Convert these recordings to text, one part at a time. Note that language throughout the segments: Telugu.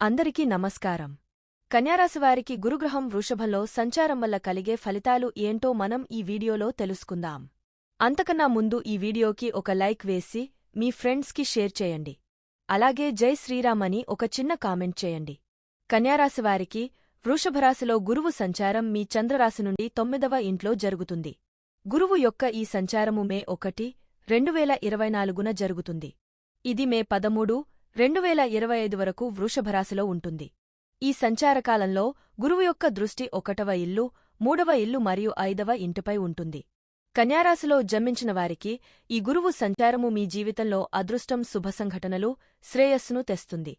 అందరికీ నమస్కారం. కన్యారాశివారికి గురుగ్రహం వృషభంలో సంచారం వల్ల కలిగే ఫలితాలు ఏంటో మనం ఈ వీడియోలో తెలుసుకుందాం. అంతకన్నా ముందు ఈ వీడియోకి ఒక లైక్ వేసి మీ ఫ్రెండ్స్కి షేర్ చేయండి. అలాగే జై శ్రీరామ్ అని ఒక చిన్న కామెంట్ చేయండి. కన్యారాశివారికి వృషభరాశిలో గురువు సంచారం మీ చంద్రరాశి నుండి తొమ్మిదవ ఇంట్లో జరుగుతుంది. గురువు యొక్క ఈ సంచారము మే ఒకటి రెండువేల ఇరవై నాలుగున జరుగుతుంది. ఇది మే పదమూడు రెండువేల ఇరవై ఐదు వరకు వృషభరాశిలో ఉంటుంది. ఈ సంచారకాలంలో గురువు యొక్క దృష్టి ఒకటవ ఇల్లు మూడవ ఇల్లు మరియు ఐదవ ఇంటిపై ఉంటుంది. కన్యారాశిలో జన్మించిన వారికి ఈ గురువు సంచారము మీ జీవితంలో అదృష్టం శుభ సంఘటనలు శ్రేయస్సును తెస్తుంది.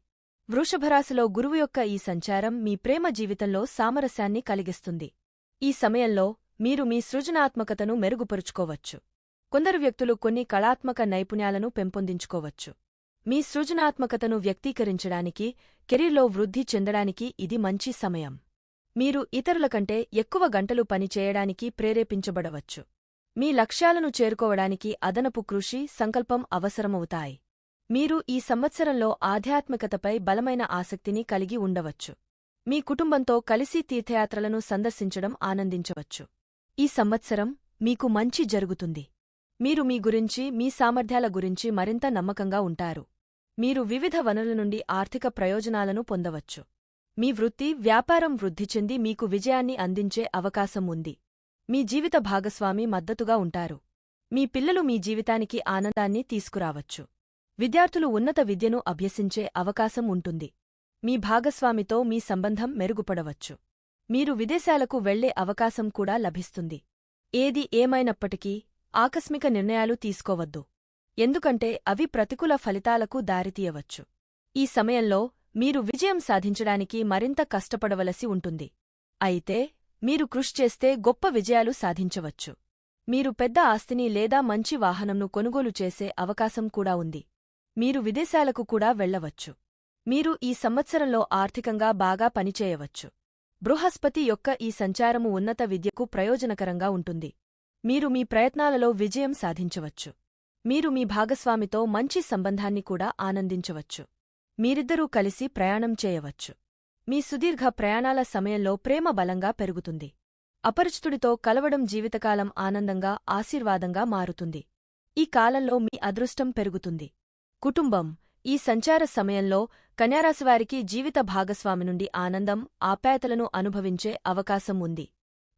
వృషభరాశిలో గురువు యొక్క ఈ సంచారం మీ ప్రేమ జీవితంలో సామరస్యాన్ని కలిగిస్తుంది. ఈ సమయంలో మీరు మీ సృజనాత్మకతను మెరుగుపరుచుకోవచ్చు. కొందరు వ్యక్తులు కొన్ని కళాత్మక నైపుణ్యాలను పెంపొందించుకోవచ్చు. మీ సృజనాత్మకతను వ్యక్తీకరించడానికి కెరీర్లో వృద్ధి చెందడానికి ఇది మంచి సమయం. మీరు ఇతరుల కంటే ఎక్కువ గంటలు పనిచేయడానికి ప్రేరేపించబడవచ్చు. మీ లక్ష్యాలను చేరుకోవడానికి అదనపు కృషి సంకల్పం అవసరమవుతాయి. మీరు ఈ సంవత్సరంలో ఆధ్యాత్మికతపై బలమైన ఆసక్తిని కలిగి ఉండవచ్చు. మీ కుటుంబంతో కలిసి తీర్థయాత్రలను సందర్శించడం ఆనందించవచ్చు. ఈ సంవత్సరం మీకు మంచి జరుగుతుంది. మీరు మీ గురించి మీ సామర్థ్యాల గురించి మరింత నమ్మకంగా ఉంటారు. మీరు వివిధ వనరుల నుండి ఆర్థిక ప్రయోజనాలను పొందవచ్చు. మీ వృత్తి వ్యాపారం వృద్ధి చెంది మీకు విజయాన్ని అందించే అవకాశం ఉంది. మీ జీవిత భాగస్వామి మద్దతుగా ఉంటారు. మీ పిల్లలు మీ జీవితానికి ఆనందాన్ని తీసుకురావచ్చు. విద్యార్థులు ఉన్నత విద్యను అభ్యసించే అవకాశం ఉంటుంది. మీ భాగస్వామితో మీ సంబంధం మెరుగుపడవచ్చు. మీరు విదేశాలకు వెళ్ళే అవకాశం కూడా లభిస్తుంది. ఏది ఏమైనప్పటికీ ఆకస్మిక నిర్ణయాలు తీసుకోవద్దు. ఎందుకంటే అవి ప్రతికూల ఫలితాలకు దారితీయవచ్చు. ఈ సమయంలో మీరు విజయం సాధించడానికి మరింత కష్టపడవలసి ఉంటుంది. అయితే మీరు కృషి చేస్తే గొప్ప విజయాలు సాధించవచ్చు. మీరు పెద్ద ఆస్తిని లేదా మంచి వాహనంను కొనుగోలు చేసే అవకాశం కూడా ఉంది. మీరు విదేశాలకు కూడా వెళ్ళవచ్చు మీరు ఈ సంవత్సరంలో ఆర్థికంగా బాగా పనిచేయవచ్చు. బృహస్పతి యొక్క ఈ సంచారము ఉన్నత విద్యకు ప్రయోజనకరంగా ఉంటుంది. మీరు మీ ప్రయత్నాలలో విజయం సాధించవచ్చు. మీరు మీ భాగస్వామితో మంచి సంబంధాన్ని కూడా ఆనందించవచ్చు. మీరిద్దరూ కలిసి ప్రయాణం చేయవచ్చు. మీ సుదీర్ఘ ప్రయాణాల సమయంలో ప్రేమ బలంగా పెరుగుతుంది. అపరిచితుడితో కలవడం జీవితకాలం ఆనందంగా ఆశీర్వాదంగా మారుతుంది. ఈ కాలంలో మీ అదృష్టం పెరుగుతుంది. కుటుంబం ఈ సంచార సమయంలో కన్యారాశివారికి జీవిత భాగస్వామి నుండి ఆనందం ఆప్యాయతలను అనుభవించే అవకాశం ఉంది.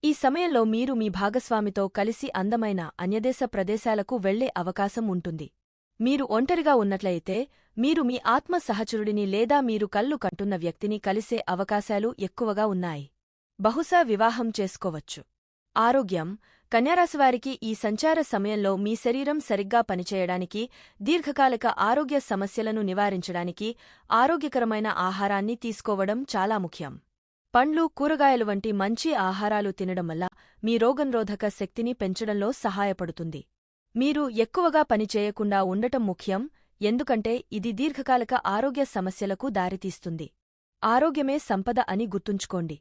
ఈ సమయంలో మీరు మీ భాగస్వామితో కలిసి అందమైన అన్యదేశ ప్రదేశాలకు వెళ్ళే అవకాశం ఉంటుంది. మీరు ఒంటరిగా ఉన్నట్లయితే మీరు మీ ఆత్మ సహచరుడిని లేదా మీరు కళ్ళు కంటున్న వ్యక్తిని కలిసే అవకాశాలు ఎక్కువగా ఉన్నాయి. బహుశా వివాహం చేసుకోవచ్చు. ఆరోగ్యం కన్యారాశివారికి ఈ సంచార సమయంలో మీ శరీరం సరిగ్గా పనిచేయడానికి దీర్ఘకాలిక ఆరోగ్య సమస్యలను నివారించడానికి ఆరోగ్యకరమైన ఆహారాన్ని తీసుకోవడం చాలా ముఖ్యం. పండ్లు కూరగాయలు వంటి మంచి ఆహారాలు తినడం వల్ల మీ రోగనిరోధక శక్తిని పెంచడంలో సహాయపడుతుంది. మీరు ఎక్కువగా పనిచేయకుండా ఉండటం ముఖ్యం ఎందుకంటే ఇది దీర్ఘకాలిక ఆరోగ్య సమస్యలకు దారితీస్తుంది. ఆరోగ్యమే సంపద అని గుర్తుంచుకోండి.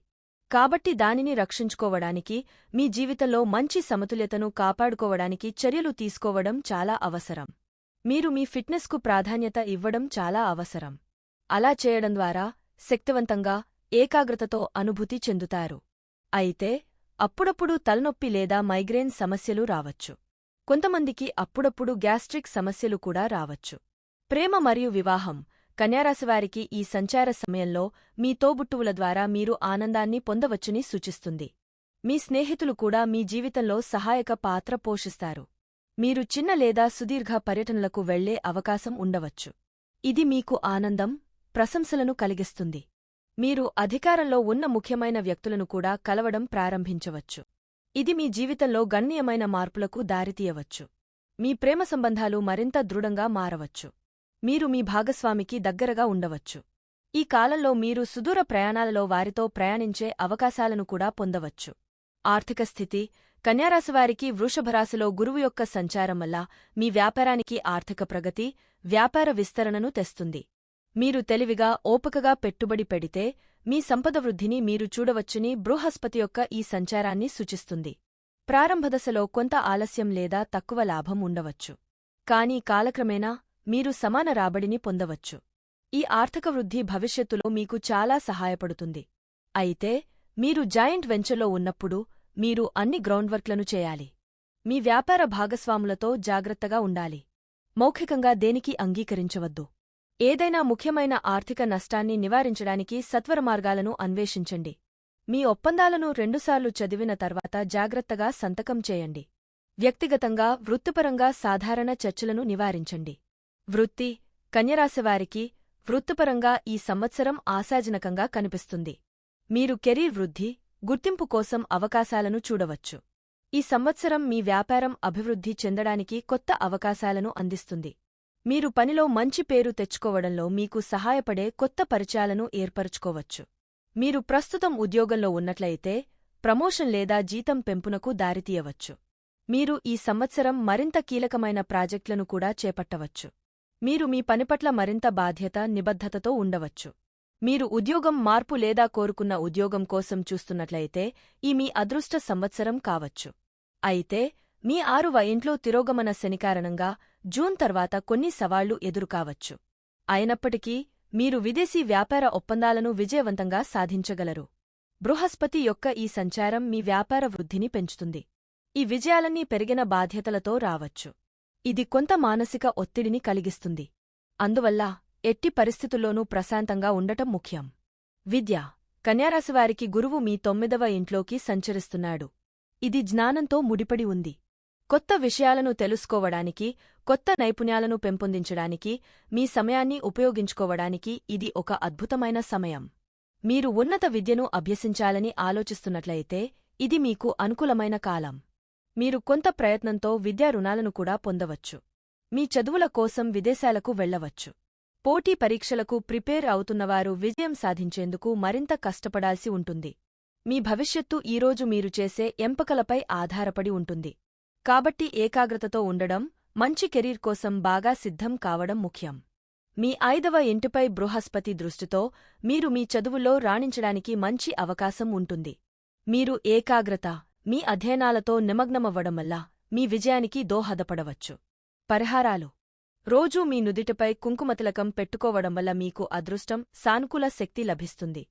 కాబట్టి దానిని రక్షించుకోవడానికి మీ జీవితంలో మంచి సమతుల్యతను కాపాడుకోవడానికి చర్యలు తీసుకోవడం చాలా అవసరం. మీరు మీ ఫిట్నెస్కు ప్రాధాన్యత ఇవ్వడం చాలా అవసరం. అలా చేయడం ద్వారా శక్తివంతంగా ఏకాగ్రతతో అనుభూతి చెందుతారు. అయితే అప్పుడప్పుడు తలనొప్పి లేదా మైగ్రేన్ సమస్యలు రావచ్చు. కొంతమందికి అప్పుడప్పుడు గ్యాస్ట్రిక్ సమస్యలు కూడా రావచ్చు. ప్రేమ మరియు వివాహం. కన్యారాశివారికి ఈ సంచార సమయంలో మీ తోబుట్టువుల ద్వారా మీరు ఆనందాన్ని పొందవచ్చుని సూచిస్తుంది. మీ స్నేహితులు కూడా మీ జీవితంలో సహాయక పాత్ర పోషిస్తారు. మీరు చిన్న లేదా సుదీర్ఘ పర్యటనలకు వెళ్ళే అవకాశం ఉండవచ్చు. ఇది మీకు ఆనందం ప్రశంసలను కలిగిస్తుంది. మీరు అధికారంలో ఉన్న ముఖ్యమైన వ్యక్తులను కూడా కలవడం ప్రారంభించవచ్చు. ఇది మీ జీవితంలో గణనీయమైన మార్పులకు దారితీయవచ్చు. మీ ప్రేమ సంబంధాలు మరింత దృఢంగా మారవచ్చు. మీరు మీ భాగస్వామికి దగ్గరగా ఉండవచ్చు. ఈ కాలంలో మీరు సుదూర ప్రయాణాలలో వారితో ప్రయాణించే అవకాశాలను కూడా పొందవచ్చు. ఆర్థిక స్థితి కన్యారాశివారికి వృషభరాశిలో గురువు యొక్క సంచారం వల్ల మీ వ్యాపారానికి ఆర్థిక ప్రగతి వ్యాపార విస్తరణను తెస్తుంది. మీరు తెలివిగా ఓపికగా పెట్టుబడి పెడితే మీ సంపద వృద్ధిని మీరు చూడవచ్చుని బృహస్పతి యొక్క ఈ సంచారాన్ని సూచిస్తుంది. ప్రారంభదశలో కొంత ఆలస్యం లేదా తక్కువ లాభం ఉండవచ్చు. కానీ కాలక్రమేణా మీరు సమాన రాబడిని పొందవచ్చు. ఈ ఆర్థిక వృద్ధి భవిష్యత్తులో మీకు చాలా సహాయపడుతుంది. అయితే మీరు జాయింట్ వెంచర్లో ఉన్నప్పుడు మీరు అన్ని గ్రౌండ్వర్క్లను చేయాలి. మీ వ్యాపార భాగస్వాములతో జాగ్రత్తగా ఉండాలి. మౌఖికంగా దేనికి అంగీకరించవద్దు. ఏదైనా ముఖ్యమైన ఆర్థిక నష్టాన్ని నివారించడానికి సత్వర మార్గాలను అన్వేషించండి. మీ ఒప్పందాలను రెండుసార్లు చదివిన తర్వాత జాగ్రత్తగా సంతకం చేయండి. వ్యక్తిగతంగా వృత్తిపరంగా సాధారణ చర్చలను నివారించండి. వృత్తి కన్యరాశివారికి వృత్తిపరంగా ఈ సంవత్సరం ఆశాజనకంగా కనిపిస్తుంది. మీరు కెరీర్ వృద్ధి గుర్తింపు కోసం అవకాశాలను చూడవచ్చు. ఈ సంవత్సరం మీ వ్యాపారం అభివృద్ధి చెందడానికి కొత్త అవకాశాలను అందిస్తుంది. మీరు పనిలో మంచి పేరు తెచ్చుకోవడంలో మీకు సహాయపడే కొత్త పరిచయాలను ఏర్పరచుకోవచ్చు. మీరు ప్రస్తుతం ఉద్యోగంలో ఉన్నట్లయితే ప్రమోషన్ లేదా జీతం పెంపునకు దారితీయవచ్చు. మీరు ఈ సంవత్సరం మరింత కీలకమైన ప్రాజెక్టులను కూడా చేపట్టవచ్చు. మీరు మీ పనిపట్ల మరింత బాధ్యత నిబద్ధతతో ఉండవచ్చు. మీరు ఉద్యోగం మార్పు లేదా కోరుకున్న ఉద్యోగం కోసం చూస్తున్నట్లయితే ఈ మీ అదృష్ట సంవత్సరం కావచ్చు. అయితే మీ ఆరువ ఇంట్లో తిరోగమన శని కారణంగా జూన్ తర్వాత కొన్ని సవాళ్ళు ఎదురుకావచ్చు. అయినప్పటికీ మీరు విదేశీ వ్యాపార ఒప్పందాలను విజయవంతంగా సాధించగలరు. బృహస్పతి యొక్క ఈ సంచారం మీ వ్యాపార వృద్ధిని పెంచుతుంది. ఈ విజయాలన్నీ పెరిగిన బాధ్యతలతో రావచ్చు. ఇది కొంత మానసిక ఒత్తిడిని కలిగిస్తుంది. అందువల్ల ఎట్టి పరిస్థితుల్లోనూ ప్రశాంతంగా ఉండటం ముఖ్యం. విద్య. కన్యారాశివారికి గురువు మీ తొమ్మిదవ ఇంట్లోకి సంచరిస్తున్నాడు. ఇది జ్ఞానంతో ముడిపడి ఉంది. కొత్త విషయాలను తెలుసుకోవడానికి కొత్త నైపుణ్యాలను పెంపొందించడానికి మీ సమయాన్ని ఉపయోగించుకోవడానికి ఇది ఒక అద్భుతమైన సమయం. మీరు ఉన్నత విద్యను అభ్యసించాలని ఆలోచిస్తున్నట్లయితే ఇది మీకు అనుకూలమైన కాలం. మీరు కొంత ప్రయత్నంతో విద్యా రుణాలను కూడా పొందవచ్చు. మీ చదువుల కోసం విదేశాలకు వెళ్ళవచ్చు పోటీ పరీక్షలకు ప్రిపేర్ అవుతున్నవారు విజయం సాధించేందుకు మరింత కష్టపడాల్సి ఉంటుంది. మీ భవిష్యత్తు ఈరోజు మీరు చేసే ఎంపికలపై ఆధారపడి ఉంటుంది. కాబట్టి ఏకాగ్రతతో ఉండడం మంచి కెరీర్ కోసం బాగా సిద్ధం కావడం ముఖ్యం. మీ ఐదవ ఇంటిపై బృహస్పతి దృష్టితో మీరు మీ చదువులో రాణించడానికి మంచి అవకాశం ఉంటుంది. మీరు ఏకాగ్రత మీ అధ్యయనాలతో నిమగ్నమవ్వడం వల్ల మీ విజయానికి దోహదపడవచ్చు. పరిహారాలు. రోజూ మీ నుదిటిపై కుంకుమతిలకం పెట్టుకోవడం వల్ల మీకు అదృష్టం సానుకూల శక్తి లభిస్తుంది.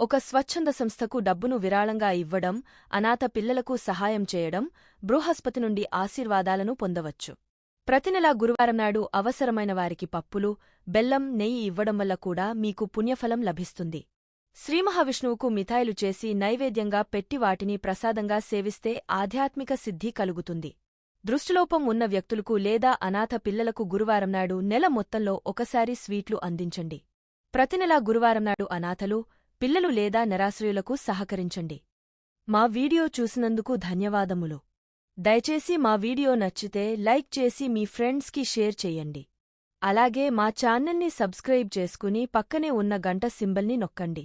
ఒక స్వచ్ఛంద సంస్థకు డబ్బును విరాళంగా ఇవ్వడం అనాథ పిల్లలకు సహాయం చేయడం బృహస్పతి నుండి ఆశీర్వాదాలను పొందవచ్చు. ప్రతినెలా గురువారం నాడు అవసరమైన వారికి పప్పులు బెల్లం నెయ్యి ఇవ్వడం వల్ల కూడా మీకు పుణ్యఫలం లభిస్తుంది. శ్రీమహావిష్ణువుకు మిఠాయిలు చేసి నైవేద్యంగా పెట్టి వాటిని ప్రసాదంగా సేవిస్తే ఆధ్యాత్మిక సిద్ధి కలుగుతుంది. దృష్టిలోపం ఉన్న వ్యక్తులకు లేదా అనాథ పిల్లలకు గురువారం నాడు నెల మొత్తంలో ఒకసారి స్వీట్లు అందించండి. ప్రతినెలా గురువారం నాడు అనాథలు పిల్లలు లేదా నిరాశ్రయులకు సహకరించండి. మా వీడియో చూసినందుకు ధన్యవాదములు. దయచేసి మా వీడియో నచ్చితే లైక్ చేసి మీ ఫ్రెండ్స్కి షేర్ చెయ్యండి అలాగే మా ఛానల్ని సబ్స్క్రైబ్ చేసుకుని పక్కనే ఉన్న గంట సింబల్ని నొక్కండి.